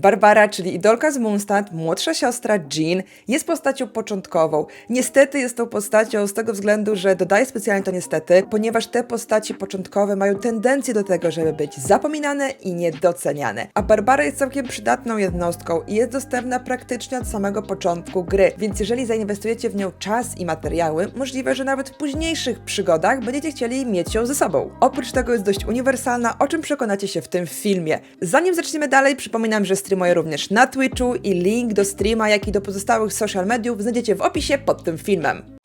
Barbara, czyli idolka z Moonstad, młodsza siostra Jean, jest postacią początkową. Niestety jest tą postacią z tego względu, że dodaję specjalnie to niestety, ponieważ te postaci początkowe mają tendencję do tego, żeby być zapominane i niedoceniane. A Barbara jest całkiem przydatną jednostką i jest dostępna praktycznie od samego początku gry, więc jeżeli zainwestujecie w nią czas i materiały, możliwe, że nawet w późniejszych przygodach będziecie chcieli mieć ją ze sobą. Oprócz tego jest dość uniwersalna, o czym przekonacie się w tym filmie. Zanim zaczniemy dalej, przypominam, że streamuję również na Twitchu i link do streama, jak i do pozostałych social mediów znajdziecie w opisie pod tym filmem.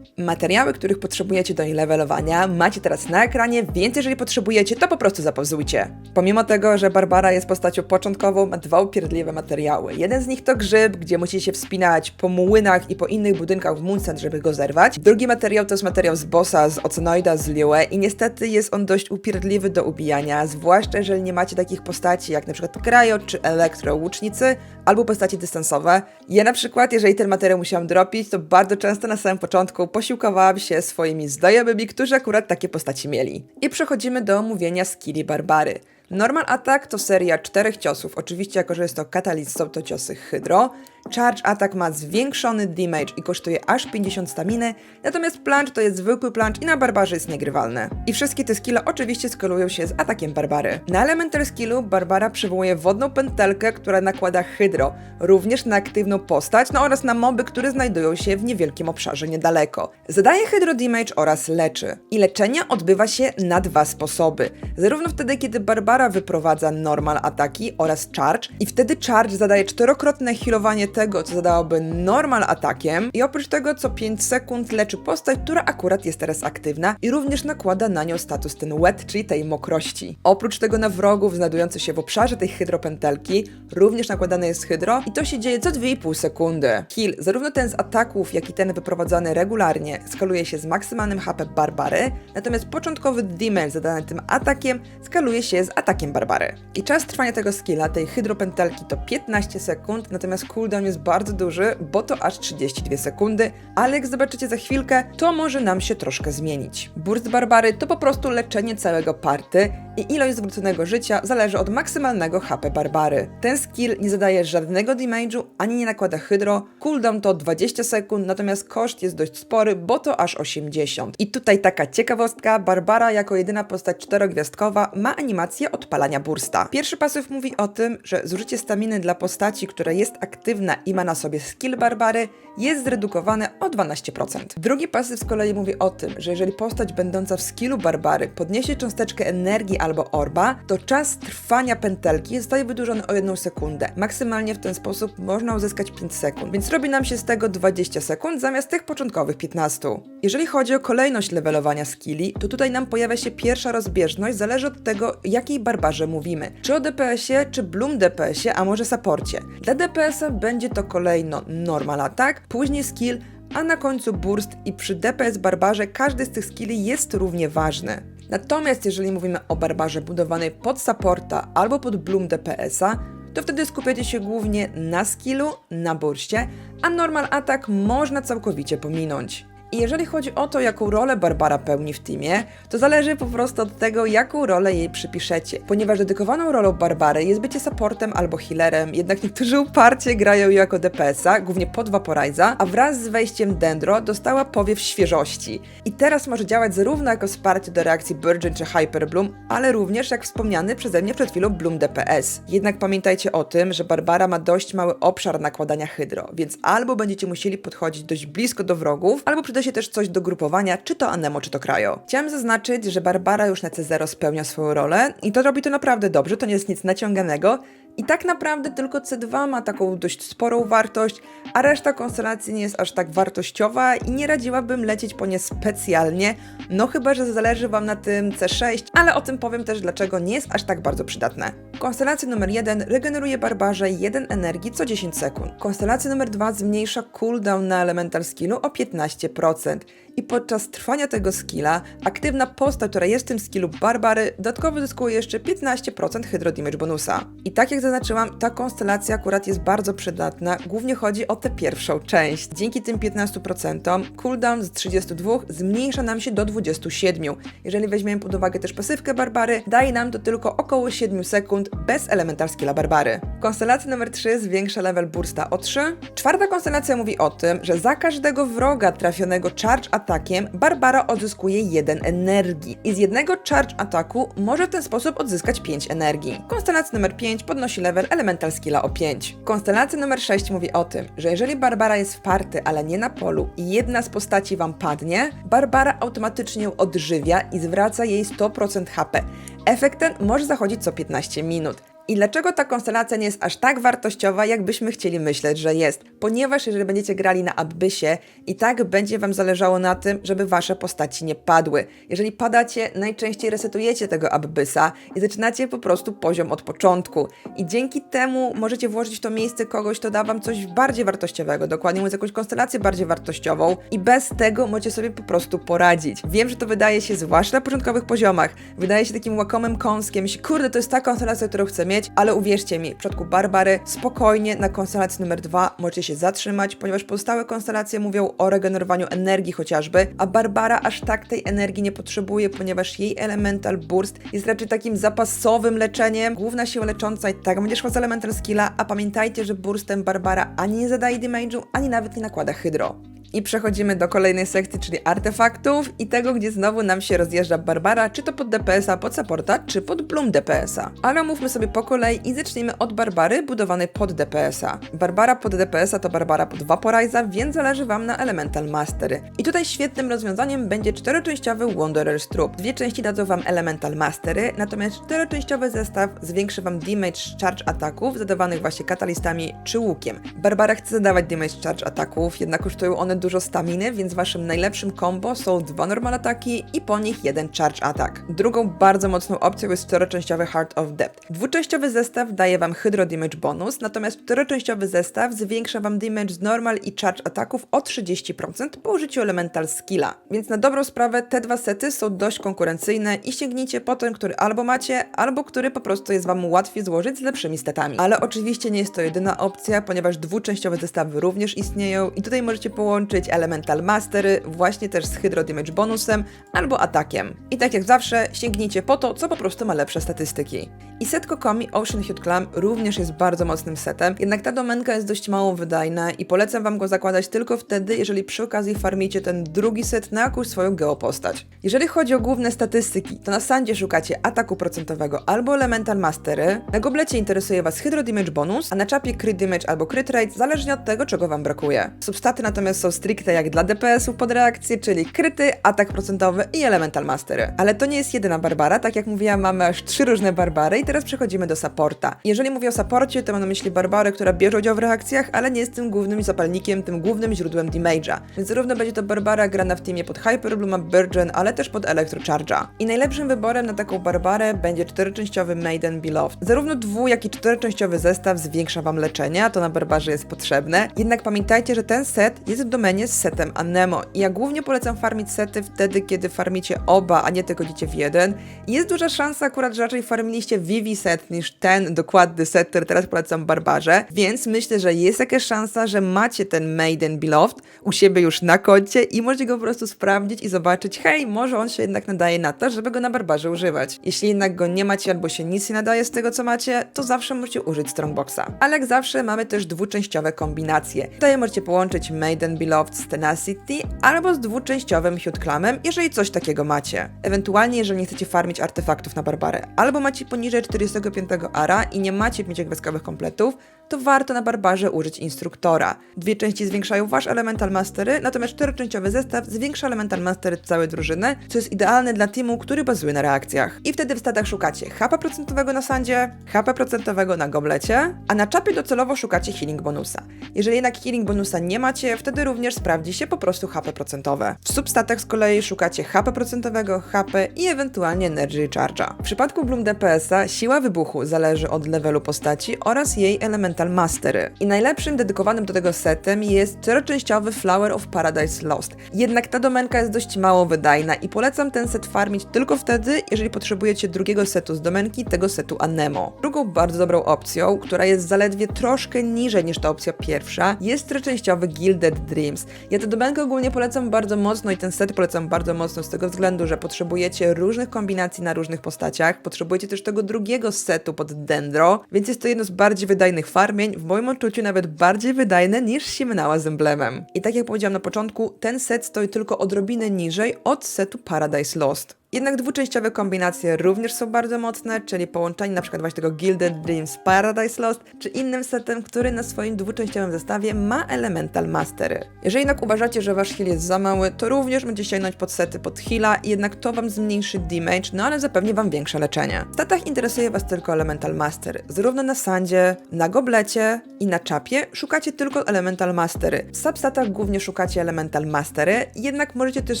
Materiały, których potrzebujecie do levelowania macie teraz na ekranie, więc jeżeli potrzebujecie, to po prostu zapauzujcie. Pomimo tego, że Barbara jest postacią początkową, ma dwa upierdliwe materiały. Jeden z nich to grzyb, gdzie musicie się wspinać po młynach i po innych budynkach w Moonset, żeby go zerwać. Drugi materiał to jest materiał z bossa, z Oconoida, z Liue i niestety jest on dość upierdliwy do ubijania, zwłaszcza jeżeli nie macie takich postaci jak przykład Cryo czy Elektro łucznicy, albo postaci dystansowe. Ja na przykład, jeżeli ten materiał musiałam dropić, to bardzo często na samym początku posiłkowałam się swoimi znajomymi, którzy akurat takie postaci mieli. I przechodzimy do omówienia skilli Barbary. Normal Attack to seria czterech ciosów. Oczywiście, jako że jest to Catalyst, są to ciosy Hydro. Charge Attack ma zwiększony damage i kosztuje aż 50 staminy, natomiast Plunge to jest zwykły Plunge i na Barbarze jest niegrywalne. I wszystkie te skille oczywiście skalują się z atakiem Barbary. Na Elemental Skillu Barbara przywołuje wodną pętelkę, która nakłada Hydro, również na aktywną postać, no oraz na moby, które znajdują się w niewielkim obszarze niedaleko. Zadaje Hydro Damage oraz leczy. I leczenie odbywa się na dwa sposoby. Zarówno wtedy, kiedy Barbara wyprowadza normal ataki oraz charge i wtedy charge zadaje czterokrotne healowanie tego, co zadałoby normal atakiem i oprócz tego co 5 sekund leczy postać, która akurat jest teraz aktywna i również nakłada na nią status ten wet, czyli tej mokrości. Oprócz tego na wrogów znajdujących się w obszarze tej hydropętelki również nakładane jest hydro i to się dzieje co 2,5 sekundy. Kill, zarówno ten z ataków, jak i ten wyprowadzany regularnie, skaluje się z maksymalnym HP Barbary, natomiast początkowy damage zadany tym atakiem skaluje się z atakiem Barbary. I czas trwania tego skilla, tej hydropętelki to 15 sekund, natomiast cooldown jest bardzo duży, bo to aż 32 sekundy, ale jak zobaczycie za chwilkę, to może nam się troszkę zmienić. Burst Barbary to po prostu leczenie całego party i ilość zwróconego życia zależy od maksymalnego HP Barbary. Ten skill nie zadaje żadnego damage'u, ani nie nakłada hydro, cooldown to 20 sekund, natomiast koszt jest dość spory, bo to aż 80. I tutaj taka ciekawostka, Barbara jako jedyna postać czterogwiazdkowa ma animację odpalania bursta. Pierwszy pasyw mówi o tym, że zużycie staminy dla postaci, która jest aktywna i ma na sobie skill Barbary, jest zredukowane o 12%. Drugi pasyw z kolei mówi o tym, że jeżeli postać będąca w skillu Barbary podniesie cząsteczkę energii albo orba, to czas trwania pętelki zostaje wydłużony o 1 sekundę. Maksymalnie w ten sposób można uzyskać 5 sekund, więc robi nam się z tego 20 sekund zamiast tych początkowych 15. Jeżeli chodzi o kolejność levelowania skilli, to tutaj nam pojawia się pierwsza rozbieżność, zależy od tego, jakiej barbarze mówimy. Czy o DPS-ie, czy Bloom DPS-ie, a może saporcie. Dla DPS-a będzie to kolejno normal attack, później skill, a na końcu burst i przy DPS barbarze każdy z tych skilli jest równie ważny. Natomiast jeżeli mówimy o barbarze budowanej pod supporta albo pod Bloom DPS-a, to wtedy skupiacie się głównie na skillu, na burście, a normal attack można całkowicie pominąć. I jeżeli chodzi o to, jaką rolę Barbara pełni w teamie, to zależy po prostu od tego, jaką rolę jej przypiszecie. Ponieważ dedykowaną rolą Barbary jest bycie supportem albo healerem, jednak niektórzy uparcie grają ją jako DPS-a, głównie pod Vaporiza, a wraz z wejściem Dendro dostała powiew świeżości. I teraz może działać zarówno jako wsparcie do reakcji Burgeon czy Hyper Bloom, ale również jak wspomniany przeze mnie przed chwilą Bloom DPS. Jednak pamiętajcie o tym, że Barbara ma dość mały obszar nakładania hydro, więc albo będziecie musieli podchodzić dość blisko do wrogów, albo przyda się też coś do grupowania, czy to Anemo, czy to Krajo. Chciałam zaznaczyć, że Barbara już na C0 spełnia swoją rolę i to robi to naprawdę dobrze, to nie jest nic naciąganego. I tak naprawdę tylko C2 ma taką dość sporą wartość, a reszta konstelacji nie jest aż tak wartościowa i nie radziłabym lecieć po nie specjalnie, no chyba, że zależy Wam na tym C6, ale o tym powiem też dlaczego nie jest aż tak bardzo przydatne. Konstelacja numer 1 regeneruje barbarze 1 energii co 10 sekund. Konstelacja numer 2 zmniejsza cooldown na elemental skillu o 15%. 15%. I podczas trwania tego skilla, aktywna postać, która jest w tym skillu Barbary, dodatkowo zyskuje jeszcze 15% Hydro Damage bonusa. I tak jak zaznaczyłam, ta konstelacja akurat jest bardzo przydatna, głównie chodzi o tę pierwszą część. Dzięki tym 15% cooldown z 32 zmniejsza nam się do 27. Jeżeli weźmiemy pod uwagę też pasywkę Barbary, daje nam to tylko około 7 sekund bez elemental skilla Barbary. Konstelacja numer 3 zwiększa level bursta o 3. Czwarta konstelacja mówi o tym, że za każdego wroga trafionego charge atakiem Barbara odzyskuje 1 energii i z jednego charge ataku może w ten sposób odzyskać 5 energii. Konstelacja numer 5 podnosi level elemental skilla o 5. Konstelacja numer 6 mówi o tym, że jeżeli Barbara jest w party, ale nie na polu i jedna z postaci wam padnie, Barbara automatycznie ją odżywia i zwraca jej 100% HP. Efekt ten może zachodzić co 15 minut. I dlaczego ta konstelacja nie jest aż tak wartościowa, jakbyśmy chcieli myśleć, że jest? Ponieważ jeżeli będziecie grali na Abyssie, i tak będzie Wam zależało na tym, żeby Wasze postaci nie padły. Jeżeli padacie, najczęściej resetujecie tego Abbyssa i zaczynacie po prostu poziom od początku. I dzięki temu możecie włożyć w to miejsce kogoś, kto da Wam coś bardziej wartościowego, dokładnie mówiąc jakąś konstelację bardziej wartościową i bez tego możecie sobie po prostu poradzić. Wiem, że to wydaje się, zwłaszcza na początkowych poziomach, wydaje się takim łakomym kąskiem, kurde, to jest ta konstelacja, którą chcę mieć, ale uwierzcie mi, w przypadku Barbary spokojnie na konstelacji numer dwa możecie się zatrzymać, ponieważ pozostałe konstelacje mówią o regenerowaniu energii chociażby, a Barbara aż tak tej energii nie potrzebuje, ponieważ jej Elemental Burst jest raczej takim zapasowym leczeniem. Główna siła lecząca i tak będzie szła z Elemental Skilla, a pamiętajcie, że Burstem Barbara ani nie zadaje damage'u, ani nawet nie nakłada Hydro. I przechodzimy do kolejnej sekcji, czyli artefaktów i tego, gdzie znowu nam się rozjeżdża Barbara, czy to pod DPS-a, pod supporta, czy pod Bloom DPS-a. Ale mówmy sobie po kolei i zacznijmy od Barbary budowanej pod DPS-a. Barbara pod DPS-a to Barbara pod Vaporiza, więc zależy Wam na Elemental Mastery. I tutaj świetnym rozwiązaniem będzie czteroczęściowy Wanderer's Troop. Dwie części dadzą Wam Elemental Mastery, natomiast czteroczęściowy zestaw zwiększy Wam damage charge ataków zadawanych właśnie katalistami czy łukiem. Barbara chce zadawać damage charge ataków, jednak kosztują one dużo staminy, więc waszym najlepszym combo są dwa normal ataki i po nich jeden charge attack. Drugą bardzo mocną opcją jest czteroczęściowy Heart of Depth. Dwuczęściowy zestaw daje wam hydro damage bonus, natomiast czteroczęściowy zestaw zwiększa wam damage z normal i charge ataków o 30% po użyciu elemental skilla. Więc na dobrą sprawę te dwa sety są dość konkurencyjne i sięgnijcie po ten, który albo macie, albo który po prostu jest wam łatwiej złożyć z lepszymi statami. Ale oczywiście nie jest to jedyna opcja, ponieważ dwuczęściowe zestawy również istnieją i tutaj możecie połączyć Elemental Mastery właśnie też z Hydro Damage bonusem albo atakiem. I tak jak zawsze sięgnijcie po to, co po prostu ma lepsze statystyki. I set Kokomi Ocean Hued Clam również jest bardzo mocnym setem, jednak ta domenka jest dość mało wydajna i polecam wam go zakładać tylko wtedy, jeżeli przy okazji farmicie ten drugi set na jakąś swoją geopostać. Jeżeli chodzi o główne statystyki, to na sandzie szukacie ataku procentowego albo Elemental Mastery, na goblecie interesuje was Hydro Damage bonus, a na czapie Crit Damage albo Crit Rate, zależnie od tego, czego wam brakuje. Substaty natomiast są stricte jak dla DPS-ów pod reakcję, czyli kryty, atak procentowy i Elemental Mastery. Ale to nie jest jedyna Barbara, tak jak mówiłam, mamy aż trzy różne Barbary i teraz przechodzimy do supporta. Jeżeli mówię o supporcie, to mam na myśli Barbarę, która bierze udział w reakcjach, ale nie jest tym głównym zapalnikiem, tym głównym źródłem damage'a. Więc zarówno będzie to Barbara grana w teamie pod Hyperblooma Burgeon, ale też pod Electrocharge'a. I najlepszym wyborem na taką Barbarę będzie czteroczęściowy Maiden Beloved. Zarówno dwu, jak i czteroczęściowy zestaw zwiększa wam leczenie, a to na Barbarze jest potrzebne. Jednak pamiętajcie, że ten set jest w z setem Anemo. Ja głównie polecam farmić sety wtedy, kiedy farmicie oba, a nie tylko dziecię w jeden. Jest duża szansa akurat, że raczej farmiliście Vivi set niż ten dokładny set, który teraz polecam Barbarze. Więc myślę, że jest jakaś szansa, że macie ten Maiden Beloved u siebie już na koncie i możecie go po prostu sprawdzić i zobaczyć, hej, może on się jednak nadaje na to, żeby go na Barbarze używać. Jeśli jednak go nie macie albo się nic nie nadaje z tego, co macie, to zawsze możecie użyć Strongboxa. Ale jak zawsze mamy też dwuczęściowe kombinacje. Tutaj możecie połączyć Maiden Beloved z Tenacity albo z dwuczęściowym Hute Clamem, jeżeli coś takiego macie. Ewentualnie, jeżeli nie chcecie farmić artefaktów na Barbarę, albo macie poniżej 45 ara i nie macie mieć wojskowych kompletów, to warto na Barbarze użyć instruktora. Dwie części zwiększają wasz Elemental Mastery, natomiast czteroczęściowy zestaw zwiększa Elemental Mastery całej drużyny, co jest idealne dla teamu, który bazuje na reakcjach. I wtedy w statach szukacie HP procentowego na sandzie, HP procentowego na goblecie, a na czapie docelowo szukacie healing bonusa. Jeżeli jednak healing bonusa nie macie, wtedy również sprawdzi się po prostu HP procentowe. W substatach z kolei szukacie HP procentowego, HP i ewentualnie Energy Charge'a. W przypadku Bloom DPS-a siła wybuchu zależy od levelu postaci oraz jej elementu Elemental Mastery. I najlepszym dedykowanym do tego setem jest czteroczęściowy Flower of Paradise Lost. Jednak ta domenka jest dość mało wydajna i polecam ten set farmić tylko wtedy, jeżeli potrzebujecie drugiego setu z domenki, tego setu Anemo. Drugą bardzo dobrą opcją, która jest zaledwie troszkę niżej niż ta opcja pierwsza, jest czteroczęściowy Gilded Dreams. Ja tę domenkę ogólnie polecam bardzo mocno i ten set polecam bardzo mocno z tego względu, że potrzebujecie różnych kombinacji na różnych postaciach, potrzebujecie też tego drugiego setu pod Dendro, więc jest to jedno z bardziej wydajnych farmień, w moim odczuciu nawet bardziej wydajne niż Simnała z emblemem. I tak jak powiedziałam na początku, ten set stoi tylko odrobinę niżej od setu Paradise Lost. Jednak dwuczęściowe kombinacje również są bardzo mocne, czyli połączenie np. właśnie tego Gilded Dreams Paradise Lost, czy innym setem, który na swoim dwuczęściowym zestawie ma Elemental Mastery. Jeżeli jednak uważacie, że wasz heal jest za mały, to również będzie sięgnąć pod sety pod heala, jednak to wam zmniejszy damage, no ale zapewni wam większe leczenie. W statach interesuje was tylko Elemental Mastery. Zarówno na sandzie, na goblecie i na czapie szukacie tylko Elemental Mastery. W substatach głównie szukacie Elemental Mastery, jednak możecie też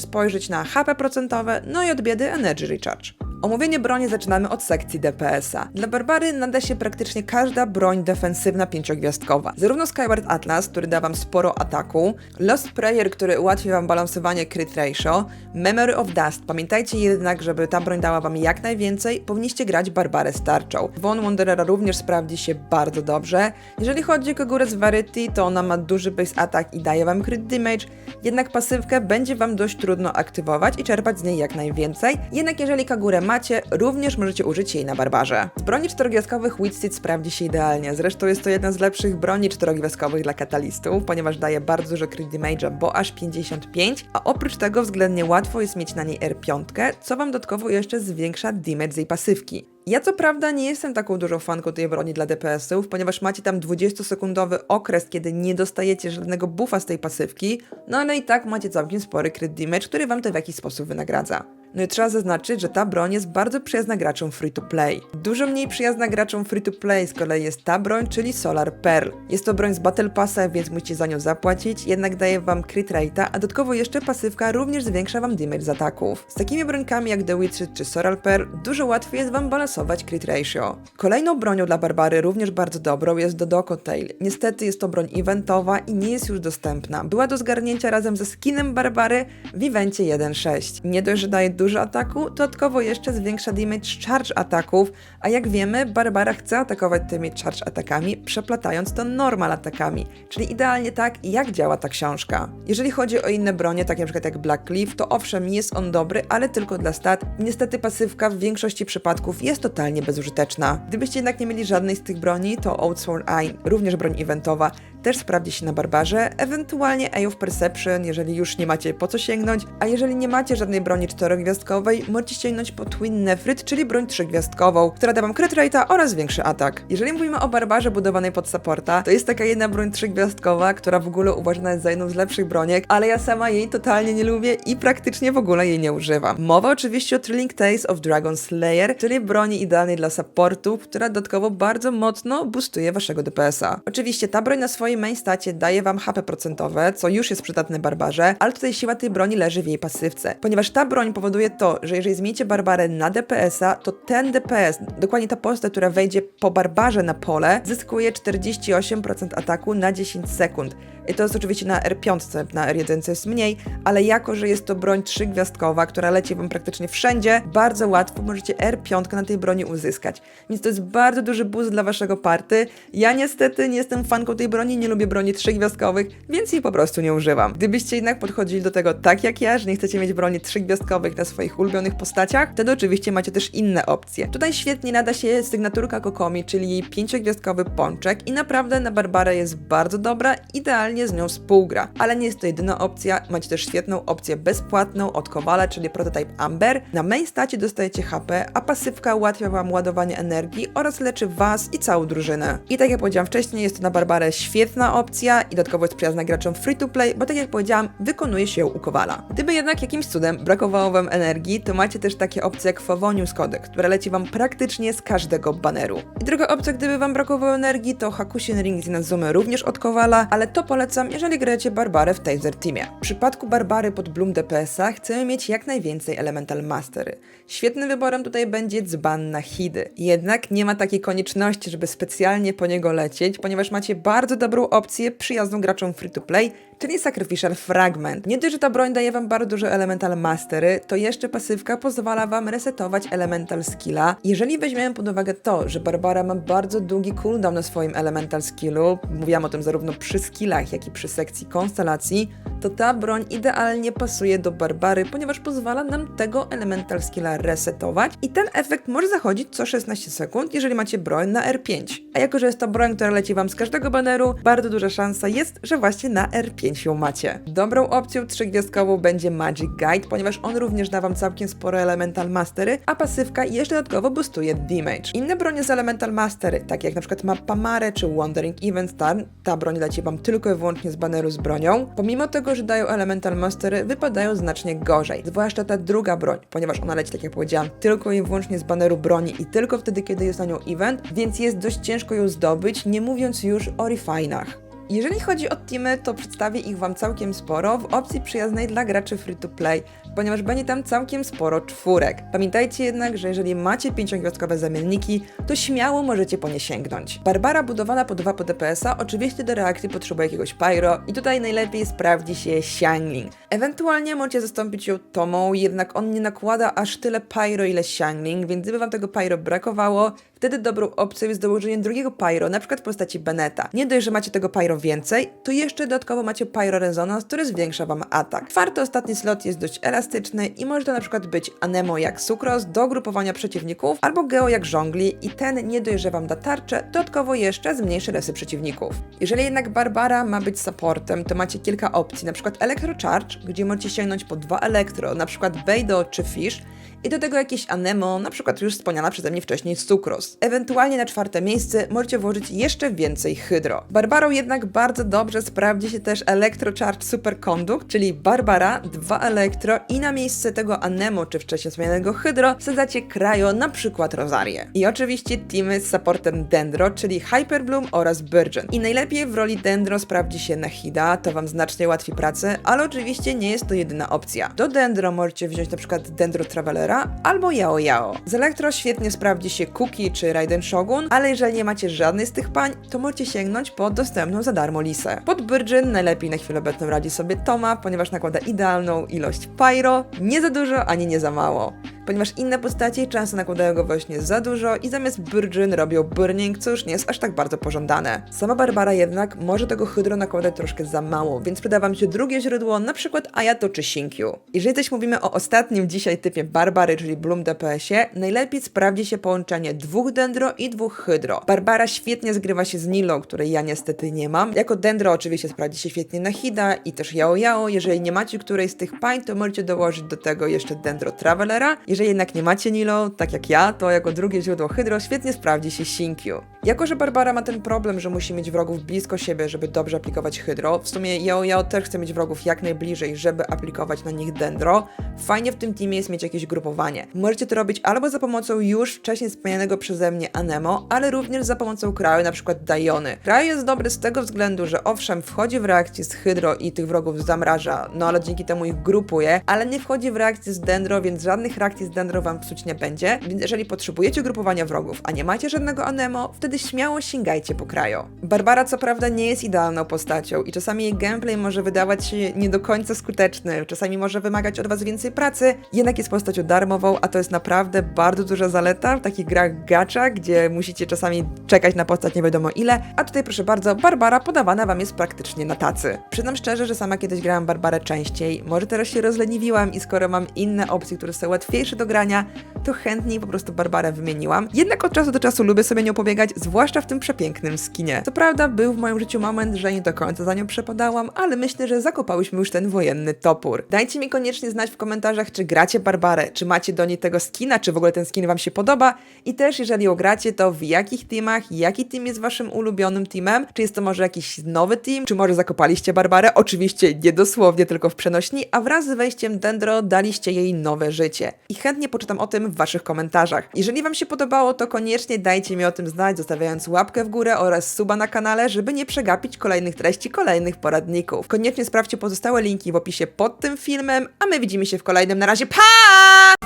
spojrzeć na HP procentowe, no i od biedy Energy Recharge. Omówienie broni zaczynamy od sekcji DPS-a. Dla Barbary nada się praktycznie każda broń defensywna pięciogwiazdkowa. Zarówno Skyward Atlas, który da wam sporo ataku, Lost Prayer, który ułatwi wam balansowanie crit ratio, Memory of Dust. Pamiętajcie jednak, żeby ta broń dała wam jak najwięcej, powinniście grać Barbarę z tarczą. Von Wanderera również sprawdzi się bardzo dobrze. Jeżeli chodzi o Kagurę z Variety, to ona ma duży base attack i daje wam crit damage, jednak pasywkę będzie wam dość trudno aktywować i czerpać z niej jak najwięcej. Jednak jeżeli Kagurę macie, również możecie użyć jej na barbarze. Z broni czterogwiazdkowych Witseed sprawdzi się idealnie, zresztą jest to jedna z lepszych broni czterogwiazdkowych dla katalistów, ponieważ daje bardzo dużo crit damage'a, bo aż 55, a oprócz tego względnie łatwo jest mieć na niej R5, co wam dodatkowo jeszcze zwiększa damage z jej pasywki. Ja co prawda nie jestem taką dużą fanką tej broni dla DPS-ów, ponieważ macie tam 20-sekundowy okres, kiedy nie dostajecie żadnego buffa z tej pasywki, no ale i tak macie całkiem spory crit damage, który wam to w jakiś sposób wynagradza. No i trzeba zaznaczyć, że ta broń jest bardzo przyjazna graczom free-to-play. Dużo mniej przyjazna graczom free-to-play z kolei jest ta broń, czyli Solar Pearl. Jest to broń z Battle Passa, więc musicie za nią zapłacić, jednak daje wam crit rate'a, a dodatkowo jeszcze pasywka również zwiększa wam damage z ataków. Z takimi brońkami jak The Witcher czy Solar Pearl dużo łatwiej jest wam balansować crit ratio. Kolejną bronią dla Barbary, również bardzo dobrą, jest Dodoko Tail. Niestety jest to broń eventowa i nie jest już dostępna. Była do zgarnięcia razem ze skinem Barbary w evencie 1.6. Nie dość, że daje dużo ataku, dodatkowo jeszcze zwiększa damage charge ataków, a jak wiemy, Barbara chce atakować tymi charge atakami, przeplatając to normal atakami, czyli idealnie tak, jak działa ta książka. Jeżeli chodzi o inne bronie, takie np. jak Black Cliff, to owszem, jest on dobry, ale tylko dla stat. Niestety pasywka w większości przypadków jest totalnie bezużyteczna. Gdybyście jednak nie mieli żadnej z tych broni, to Outsworn Eye, również broń eventowa, też sprawdzi się na barbarze, ewentualnie Eye of Perception, jeżeli już nie macie po co sięgnąć, a jeżeli nie macie żadnej broni czterogwiazdkowej, możecie sięgnąć po Twin Nefrit, czyli broń trzygwiazdkową, która da wam crit rate'a oraz większy atak. Jeżeli mówimy o barbarze budowanej pod supporta, to jest taka jedna broń trzygwiazdkowa, która w ogóle uważana jest za jedną z lepszych broniek, ale ja sama jej totalnie nie lubię i praktycznie w ogóle jej nie używam. Mowa oczywiście o Trilling Tales of Dragon Slayer, czyli broni idealnej dla supportów, która dodatkowo bardzo mocno boostuje waszego DPS-a. Oczywiście ta broń na swojej main stacie daje wam HP procentowe, co już jest przydatne barbarze, ale tutaj siła tej broni leży w jej pasywce, ponieważ ta broń powoduje to, że jeżeli zmienicie barbarę na DPS-a, to ten DPS, dokładnie ta postać, która wejdzie po barbarze na pole, zyskuje 48% ataku na 10 sekund. I to jest oczywiście na R5, na R1 jest mniej, ale jako, że jest to broń trzygwiazdkowa, która leci wam praktycznie wszędzie, bardzo łatwo możecie R5 na tej broni uzyskać. Więc to jest bardzo duży boost dla waszego party. Ja niestety nie jestem fanką tej broni, nie lubię broni trzygwiazdkowych, więc jej po prostu nie używam. Gdybyście jednak podchodzili do tego tak jak ja, że nie chcecie mieć broni trzygwiazdkowych na swoich ulubionych postaciach, wtedy oczywiście macie też inne opcje. Tutaj świetnie nada się sygnaturka Kokomi, czyli pięciogwiazdkowy pączek i naprawdę na Barbarę jest bardzo dobra, idealnie z nią współgra. Ale nie jest to jedyna opcja, macie też świetną opcję bezpłatną od Kowala, czyli prototype Amber. Na main stacie dostajecie HP, a pasywka ułatwia wam ładowanie energii oraz leczy was i całą drużynę. I tak jak powiedziałam wcześniej, jest to na Barbarę świetny świetna opcja i dodatkowo jest przyjazna graczom free to play, bo tak jak powiedziałam, wykonuje się ją u Kowala. Gdyby jednak jakimś cudem brakowało Wam energii, to macie też takie opcje jak Favonius Codec, która leci Wam praktycznie z każdego baneru. I druga opcja, gdyby Wam brakowało energii, to Hakushin Ring z Inazumy również od Kowala, ale to polecam, jeżeli gracie Barbarę w Taser Teamie. W przypadku Barbary pod Bloom DPS-a chcemy mieć jak najwięcej Elemental Mastery. Świetnym wyborem tutaj będzie dzban na Hidy. Jednak nie ma takiej konieczności, żeby specjalnie po niego lecieć, ponieważ macie bardzo dobrą opcję przyjazną graczom free to play, czyli Sacrificial Fragment. Nie dość, że ta broń daje wam bardzo dużo Elemental Mastery, to jeszcze pasywka pozwala wam resetować Elemental Skilla. Jeżeli weźmiemy pod uwagę to, że Barbara ma bardzo długi cooldown na swoim Elemental Skillu, mówiłam o tym zarówno przy skillach, jak i przy sekcji konstelacji, to ta broń idealnie pasuje do Barbary, ponieważ pozwala nam tego Elemental Skilla resetować i ten efekt może zachodzić co 16 sekund, jeżeli macie broń na R5. A jako, że jest to broń, która leci wam z każdego baneru, bardzo duża szansa jest, że właśnie na R5 ją macie. Dobrą opcją trzygwiazdkową będzie Magic Guide, ponieważ on również da wam całkiem sporo Elemental Mastery, a pasywka jeszcze dodatkowo boostuje damage. Inne bronie z Elemental Mastery, takie jak na przykład Mappa Mare czy Wandering Event Star, ta broń leci wam tylko i wyłącznie z baneru z bronią. Pomimo tego, że dają Elemental Mastery, wypadają znacznie gorzej. Zwłaszcza ta druga broń, ponieważ ona leci, tak jak powiedziałam, tylko i wyłącznie z baneru broni i tylko wtedy, kiedy jest na nią event, więc jest dość ciężko ją zdobyć, nie mówiąc już o refinach. Jeżeli chodzi o teamy, to przedstawię ich Wam całkiem sporo w opcji przyjaznej dla graczy free to play, ponieważ będzie tam całkiem sporo czwórek. Pamiętajcie jednak, że jeżeli macie pięciogwiazdkowe zamienniki, to śmiało możecie po nie sięgnąć. Barbara budowana po 2 po DPS-a oczywiście do reakcji potrzebuje jakiegoś pyro i tutaj najlepiej sprawdzi się Xiangling. Ewentualnie możecie zastąpić ją Tomą, jednak on nie nakłada aż tyle pyro ile Xiangling, więc gdyby Wam tego pyro brakowało, wtedy dobrą opcją jest dołożenie drugiego pyro, na przykład w postaci Beneta. Nie dość, że macie tego pyro więcej, to jeszcze dodatkowo macie pyro rezonans, który zwiększa wam atak. Czwarty ostatni slot jest dość elastyczny i może to na przykład być Anemo jak Sucros do grupowania przeciwników, albo Geo jak Żongli i ten nie dość, że wam da tarczę, dodatkowo jeszcze zmniejszy resy przeciwników. Jeżeli jednak Barbara ma być supportem, to macie kilka opcji, na przykład Electro Charge, gdzie możecie sięgnąć po dwa Elektro, na przykład Beido czy Fish, i do tego jakieś Anemo, na przykład już wspomniana przeze mnie wcześniej Sucros. Ewentualnie na czwarte miejsce możecie włożyć jeszcze więcej Hydro. Barbarą jednak bardzo dobrze sprawdzi się też Electrocharge Superconduct, czyli Barbara, dwa Elektro i na miejsce tego Anemo czy wcześniej wspomnianego Hydro wsadzacie Cryo, na przykład Rosarię. I oczywiście teamy z supportem Dendro, czyli Hyperbloom oraz Burgeon. I najlepiej w roli Dendro sprawdzi się Nahida, to wam znacznie ułatwi pracę, ale oczywiście nie jest to jedyna opcja. Do Dendro możecie wziąć na przykład Dendro Travelera, Warriora albo Yao Yao. Z Elektro świetnie sprawdzi się Kuki czy Raiden Shogun, ale jeżeli nie macie żadnej z tych pań, to możecie sięgnąć po dostępną za darmo lisę. Pod Virgin najlepiej na chwilę obecną radzi sobie Toma, ponieważ nakłada idealną ilość pyro, nie za dużo ani nie za mało ponieważ inne postacie często nakładają go właśnie za dużo i zamiast Burgin robią Burning, co już nie jest aż tak bardzo pożądane. Sama Barbara jednak może tego hydro nakładać troszkę za mało, więc przyda wam się drugie źródło, na przykład Ayato czy Shinkyu. Jeżeli też mówimy o ostatnim dzisiaj typie Barbary, czyli Bloom DPS-ie, najlepiej sprawdzi się połączenie dwóch dendro i dwóch hydro. Barbara świetnie zgrywa się z Nilą, której ja niestety nie mam. Jako dendro oczywiście sprawdzi się świetnie na Hida i też Yao Yao. Jeżeli nie macie którejś z tych pań, to możecie dołożyć do tego jeszcze dendro Travelera. Jeżeli jednak nie macie Nilo, tak jak ja, to jako drugie źródło hydro świetnie sprawdzi się Shinkyu. Jako, że Barbara ma ten problem, że musi mieć wrogów blisko siebie, żeby dobrze aplikować hydro, w sumie Yao Yao też chce mieć wrogów jak najbliżej, żeby aplikować na nich dendro, fajnie w tym teamie jest mieć jakieś grupowanie. Możecie to robić albo za pomocą już wcześniej wspomnianego przeze mnie Anemo, ale również za pomocą kraju, na przykład Dajony. Kraj jest dobry z tego względu, że owszem, wchodzi w reakcję z hydro i tych wrogów zamraża, no ale dzięki temu ich grupuje, ale nie wchodzi w reakcję z dendro, więc żadnych reakcji z dendro wam psuć nie będzie, więc jeżeli potrzebujecie grupowania wrogów, a nie macie żadnego Anemo, wtedy śmiało sięgajcie po kraju. Barbara co prawda nie jest idealną postacią i czasami jej gameplay może wydawać się nie do końca skuteczny, czasami może wymagać od was więcej pracy, jednak jest postacią darmową, a to jest naprawdę bardzo duża zaleta w takich grach gacha, gdzie musicie czasami czekać na postać nie wiadomo ile, a tutaj proszę bardzo, Barbara podawana wam jest praktycznie na tacy. Przyznam szczerze, że sama kiedyś grałam Barbarę częściej, może teraz się rozleniwiłam i skoro mam inne opcje, które są łatwiejsze do grania, to chętniej po prostu Barbarę wymieniłam. Jednak od czasu do czasu lubię sobie nią pobiegać, zwłaszcza w tym przepięknym skinie. Co prawda był w moim życiu moment, że nie do końca za nią przepadałam, ale myślę, że zakopałyśmy już ten wojenny topór. Dajcie mi koniecznie znać w komentarzach, czy gracie Barbarę, czy macie do niej tego skina, czy w ogóle ten skin wam się podoba i też jeżeli ją gracie, to w jakich teamach, jaki team jest waszym ulubionym teamem, czy jest to może jakiś nowy team, czy może zakopaliście Barbarę, oczywiście nie dosłownie, tylko w przenośni, a wraz z wejściem Dendro daliście jej nowe życie. I chętnie poczytam o tym w waszych komentarzach. Jeżeli wam się podobało, to koniecznie dajcie mi o tym znać, zostawiając łapkę w górę oraz suba na kanale, żeby nie przegapić kolejnych treści, kolejnych poradników. Koniecznie sprawdźcie pozostałe linki w opisie pod tym filmem, a my widzimy się w kolejnym. Na razie, pa!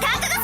Kakuto!